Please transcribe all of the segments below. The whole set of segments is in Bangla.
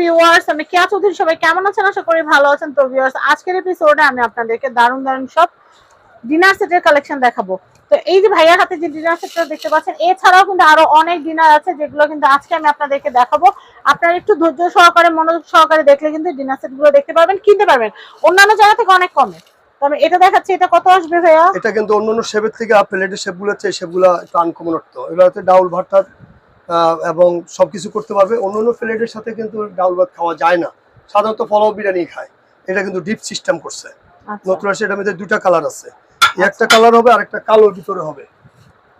ভিউয়ার্স কেমন আছেন? আমি সব ডিনার কালেকশন দেখাবো। তো এই যে হাতে যে ডিনার দেখতে পাচ্ছেন কিন্তু আরও অনেক ডিনার আছে যেগুলো কিন্তু আজকে আমি আপনাদেরকে দেখাবো। আপনারা একটু ধৈর্য সহকারে, মনোযোগ সহকারে দেখলে কিন্তু ডিনার সেটগুলো দেখতে পারবেন, কিনতে পারবেন। অন্যান্য জায়গা থেকে অনেক কমে। তবে এটা দেখাচ্ছি, এটা কত আসবে ভাইয়া? এটা কিন্তু অন্যান্য শেপের থেকে একটু আনকমন এগুলো হচ্ছে ডাউল ভাতটা এবং সবকিছু করতে পারবে। অন্যান্য প্লেটের সাথে কিন্তু ডাল ভাত খাওয়া যায় না। সাধারণত পোলাও বিরিয়ানি খায়। এটা কিন্তু ডিপ সিস্টেম করছে। আচ্ছা। নতুন আসে এটার মধ্যে দুটা কালার আছে। একটা কালার হবে আর একটা কালোর ভিতরে হবে।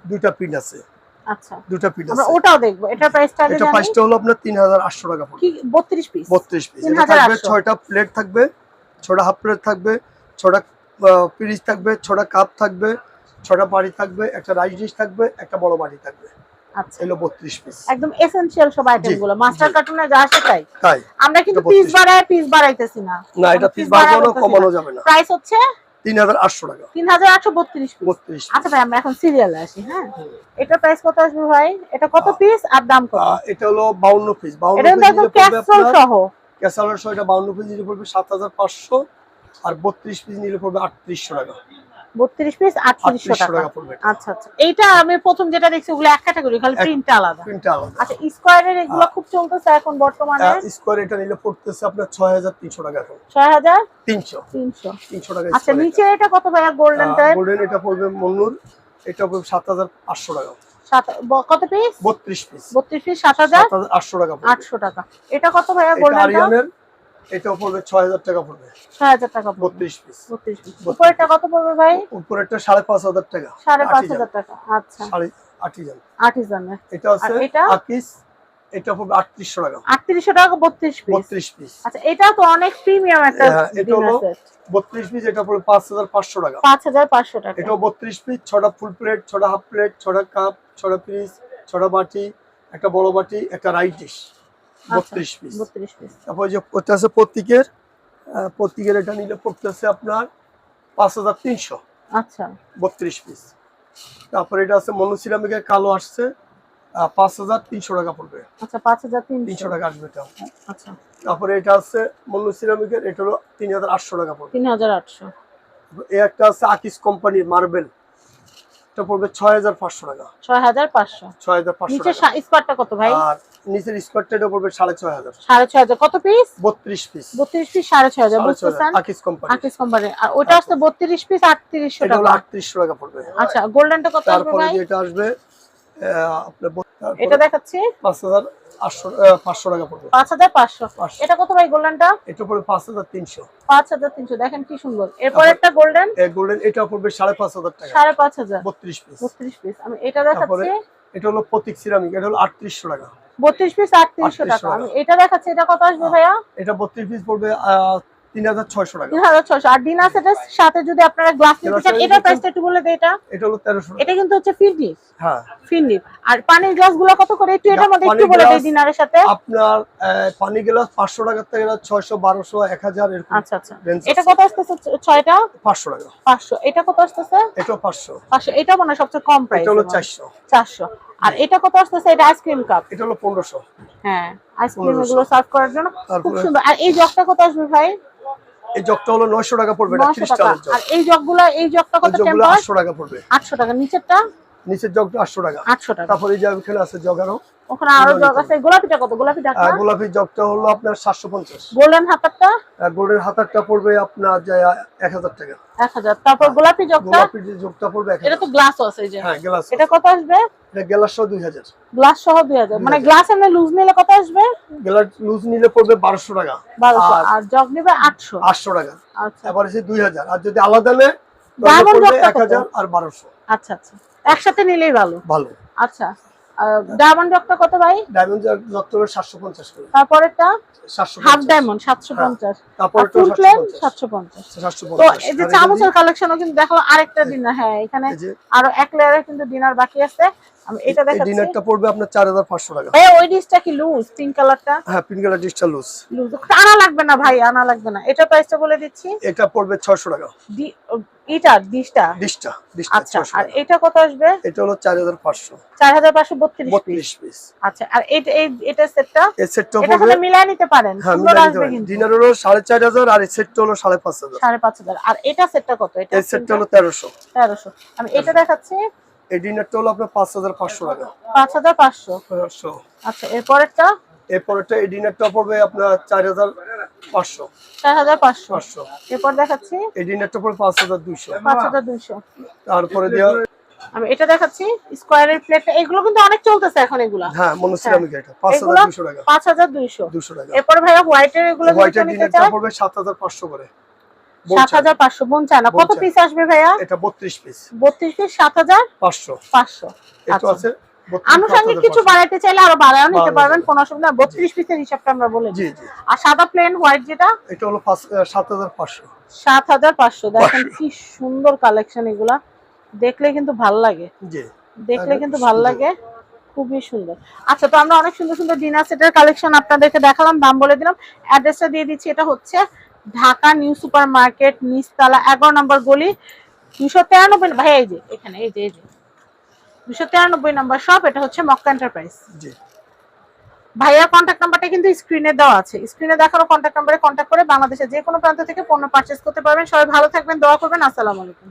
দুইটা পিন আছে। আচ্ছা। দুটা পিন আমরা ওটাও দেখব। এটার প্রাইসটা এটা প্রাইসটা হলো আপনার তিন হাজার আটশো টাকা পড়বে। কি 32 পিস বত্রিশ পিস এটা থাকবে ছয়টা প্লেট থাকবে ছটা হাফ প্লেট থাকবে ছটা পিরিচ থাকবে ছটা কাপ থাকবে ছটা বাড়ি থাকবে একটা রাইস ডিশ থাকবে একটা বড় বাড়ি থাকবে। আচ্ছা। এগুলো পিস একদম এসেনশিয়াল সব আইটেম মাস্টার কার্টুনে যা আসে তাই? তাই। আমরা কিন্তু পিস বাড়ায় পিস বাড়াইতেছি না। না এটা পিস বাড়ানো বাড়ানো কমানো যাবে না। প্রাইস হচ্ছে তিন হাজার আটশো টাকা। তিন হাজার আটশো বত্রিশ পিস বত্রিশ আচ্ছা ভাই আমরা এখন সিরিয়ালে আসি হ্যাঁ? প্রাইস কত আসবে ভাই? এটা কত পিস আর দাম কত? এটা হলো পিস এটা একদম সহ। সহ এটা পিস নিলে পড়বে সাত হাজার পাঁচশো আর বত্রিশ পিস নিলে পড়বে আটত্রিশশো টাকা। বত্রিশ পিস আটত্রিশশো আটত্রিশশো টাকা। টাকা পড়বে আচ্ছা আচ্ছা। এইটা আমি প্রথম যেটা দেখছি ওগুলো এক ক্যাটাগরি খালি প্রিন্টটা আলাদা। প্রিন্টটা আলাদা। আচ্ছা স্কোয়ারের এগুলো খুব চলতেছে এখন বর্তমানে? স্কোয়ার এটা নিলে পড়তেছে আপনার ছয় হাজার তিনশো টাকা এখন। ছয় হাজার তিনশো। তিনশো। তিনশো টাকা আচ্ছা নিচে এটা। কত ভাইয়া গোল্ডেনটা গোল্ডেন এটা পড়বে মন্নুর। এটা পড়বে সাত হাজার আটশো টাকা। কত পিস বত্রিশ পিস বত্রিশ পিস সাত হাজার? সাত হাজার আটশো টাকা পড়বে। আটশো টাকা। এটা কত এটা গোল্ডেনটা আরিয়ানের এটাও পড়বে ছয় হাজার টাকা পড়বে। টাকা পিস বত্রিশ পিস উপরেরটা কত পড়বে ভাই? উপরেরটা সাড়ে পাঁচ হাজার টাকা আচ্ছা। এটা আছে এটা? আকিস এটা টাকা। পিস আচ্ছা এটা তো অনেক প্রিমিয়াম একটা হ্যাঁ, এটা হলো সেট বত্রিশ পিস এটা পড়বে পাঁচ হাজার পাঁচশো টাকা। টাকা। এটাও বত্রিশ পিস ছটা full plate half plate cup piece বাটি একটা বড় বাটি একটা রাইস ডিশ বত্রিশ পিস বত্রিশ পিস তারপর যে ওটা আছে প্রতীকের আহ, প্রতীকের এটা নিলে পড়তেছে আপনার পাঁচ হাজার তিনশো। আচ্ছা। বত্রিশ পিস তারপর এটা আছে মনোসিরামিকের কালো আসছে পাঁচ হাজার তিনশো টাকা পড়বে। আচ্ছা পাঁচ হাজার তিনশো। টাকা আসবে এটা। আচ্ছা। তারপরে এটা আছে মনোসিরামিকের এটা হলো তিন হাজার আটশো টাকা পড়বে। তিন হাজার আটশো। এই একটা আছে আকিস কোম্পানির মার্বেল এটা পড়বে ছয় হাজার পাঁচশো টাকা। ছয় হাজার পাঁচশো। ছয় হাজার পাঁচশো নিচে স্কোয়ারটা কত ভাই? আর নিচের স্কোয়ারটা পড়বে হাজার। সাড়ে ছয় হাজার। কত পিস বত্রিশ পিস বত্রিশ পিস সাড়ে হাজার। আকিস কোম্পানি আকিস কোম্পানি আর ওইটা আসছে বত্রিশ পিস আটত্রিশশো এটা হলো টাকা। আটত্রিশশো টাকা পড়বে। আচ্ছা গোল্ডেনটা কত আসবে তারপরে যেটা আসবে আপনার এটা দেখাচ্ছি। পাঁচ হাজার আটশো আহ, পাঁচশো টাকা পড়বে। পাঁচ হাজার পাঁচশো। পাঁচশো। এটা কত ভাই গোল্ডেনটা? এটা পড়বে পাঁচ হাজার তিনশো। পাঁচ হাজার তিনশো। দেখেন কি সুন্দর। এরপর একটা গোল্ডেন? গোল্ডেন এটা পড়বে সাড়ে পাঁচ হাজার টাকা। সাড়ে পাঁচ হাজার। বত্রিশ পিস বত্রিশ পিস আমি এটা দেখাচ্ছি। এটা হলো প্রতীক সিরামিক এটা হলো আটত্রিশশো টাকা। বত্রিশ পিস আটত্রিশশো 3800 টাকা। আমি এটা দেখাচ্ছি এটা কত আসবে ভাইয়া? এটা বত্রিশ পিস পড়বে তিন হাজার ছয়শো টাকা। তিন হাজার ছয়শো। আর ডিনার সেটের সাথে যদি আপনারা গ্লাস নিতে চান এটার প্রাইসটা একটু বলে দেয় এটা? এটা হলো তেরোশো এটা কিন্তু হচ্ছে ফিরনিপ হ্যাঁ। ফিরনিপ আর পানির গ্লাসগুলো কত করে? একটু এটার মধ্যে একটু বলে দেয় ডিনারের সাথে। আপনার পানি গ্লাস পাঁচশো টাকার থেকে ছয়শো বারোশো এক হাজার এরকম আচ্ছা আচ্ছা। এটা। কত আসতেছে ছয়টা? পাঁচশো টাকা। পাঁচশো। এটা কত আসতেছে? এটাও পাঁচশো। পাঁচশো। এটা মনে হয় সবচেয়ে কম প্রাইস এটা হলো চারশো। চারশো। আর এটা কত আসতেছে? এটা আইসক্রিম কাপ এটা হলো পনেরোশো। হ্যাঁ আইসক্রিম 1500 এগুলো সার্ভ করার জন্য খুব সুন্দর। আর এই জগটা কত আসবে ভাই? এই জগটা হলো নয়শো টাকা পড়বে এটা নশো ত্রিশ টাকা। আর এই জগগুলো এই জগটা কত টেম্পার আটশো টাকা পড়বে। আটশো টাকা। নিচেরটা? নিচের জগটা আটশো টাকা। আটশো টাকা। তারপরে এই যে এখানে আছে জগ আরও। ওখানে আরও জগ আছে। গোলাপিটা কত গোলাপি আহ, গোলাপি জগটা হলো আপনার সাতশো পঞ্চাশ। গোল্ডেন হাতারটা? গোল্ডেন হাতারটা পড়বে আপনার যে এক হাজার টাকা। এক হাজার। তারপর গোলাপি জগটা? গোলাপি জগটা পড়বে এক এটা তো গ্লাস আছে এই যে। হ্যাঁ গ্লাস এটা কত আসবে? এটা গ্লাস দুই হাজার। গ্লাস সহ দুই হাজার। মানে গ্লাস এমনি লুজ নিলে কত আসবে? গ্লাস লুজ নিলে পড়বে বারোশো টাকা। বারোশো। আর আর জগ নিবে আটশো। আটশো টাকা। আচ্ছা। এবার আর যদি আলাদা নেয় তাহলে পড়বে আর বারোশো। আচ্ছা আচ্ছা। একসাথে নিলেই ভালো। ভালো। আচ্ছা ডায়মন্ড জগটা কত ভাই? ডায়মন্ড জগ হলো করে। তারপরেরটা? সাতশো হাফ ডায়মন্ড সাতশো হ্যাঁ, পঞ্চাশ। তারপর ফুল প্লেন সাতশো পঞ্চাশ। সাতশো তো এই যে চামচের কালেকশনও কিন্তু দেখো আরেকটা ডিনার হ্যাঁ এখানে আরও এক লেয়ারে কিন্তু ডিনার বাকি আছে। এটা দেখাচ্ছি। ডিনারটা পড়বে আপনার চার হাজার পাঁচশো টাকা। ভাইয়া ওই ডিশটা কি লুজ পিঙ্ক কালারটা হ্যাঁ পিঙ্ক কালার ডিশটা লুজ লুজ আনা লাগবে না ভাই আনা লাগবে না। এটা প্রাইসটা বলে দিচ্ছি। এটা পড়বে ছয়শো টাকা। এটা ডিশটা? ডিশটা ডিশটা আচ্ছা আর এটা কত আসবে? এটা হলো চার হাজার পাঁচশো। চার হাজার পাঁচশো বত্রিশ পিস আচ্ছা আর এটা এই এটা সেটটা? এই সেটটা পড়বে সাথে মিলাই নিতে পারেন। হ্যাঁ সুন্দর আসবে কিন্তু। ডিনার হলো সাড়ে চার হাজার আর এই সেটটা হলো সাড়ে পাঁচ হাজার। সাড়ে পাঁচ হাজার। আর এটা সেটটা কত? এটা এই সেটটা হলো তেরোশো। তেরোশো। আমি এটা দেখাচ্ছি। এই ডিনারটা হলো আপনার পাঁচ হাজার পাঁচশো টাকা। পাঁচ হাজার পাঁচশো। পাঁচশো। আচ্ছা এরপরেরটা? এরপরটা এই ডিনারটা পড়বে আপনার এরপর দেখাচ্ছি? এই ডিনারটা পড়বে তারপরে আমি এটা দেখাচ্ছি স্কোয়ারের প্লেটটা এগুলো কিন্তু অনেক চলতেছে এখন এগুলা। হ্যাঁ মনোসিরামিক এটা দুশো টাকা। এরপর ভাইয়া হোয়াইটের এগুলো হোয়াইটের ডিনারটা পড়বে সাত হাজার পাঁচশো করে। কত পিস আসবে ভাইয়া? এটা পিস পিস এটা আচ্ছা। আছে? আনুষঙ্গিক কিছু বাড়াইতে চাইলে আরও বাড়াও নিতে পারবেন। কোনো অসুবিধা বত্রিশ পিসের হিসাবটা আমরা বলে জি আর সাদা প্লেন হোয়াইট যেটা? এটা হলো সাত হাজার পাঁচশো। সাত হাজার পাঁচশো। দেখেন কি সুন্দর কালেকশন এগুলা। দেখলে কিন্তু ভালো লাগে। দেখলে কিন্তু ভালো লাগে। খুবই সুন্দর। আচ্ছা তো আমরা অনেক সুন্দর সুন্দর ডিনার সেটের কালেকশন আপনাদেরকে দেখালাম দাম বলে দিলাম। অ্যাড্রেসটা দিয়ে দিচ্ছি। এটা হচ্ছে ঢাকা নিউ সুপার মার্কেট নিচতলা এগারো নম্বর গলি দুশো তিরানব্বই ভাই এই যে এখানে এই যে এই যে দুশো তিরানব্বই নম্বর শপ এটা হচ্ছে মক্কা এন্টারপ্রাইজ ভাইয়া কন্ট্যাক্ট নাম্বারটা কিন্তু স্ক্রিনে দেওয়া আছে। স্ক্রিনে দেখানো কন্ট্যাক্ট নাম্বারে কন্ট্যাক্ট করে বাংলাদেশের যে কোনো প্রান্ত থেকে পণ্য পার্চেস করতে পারবেন। সবাই ভালো থাকবেন দোয়া করবেন আসসালামু আলাইকুম।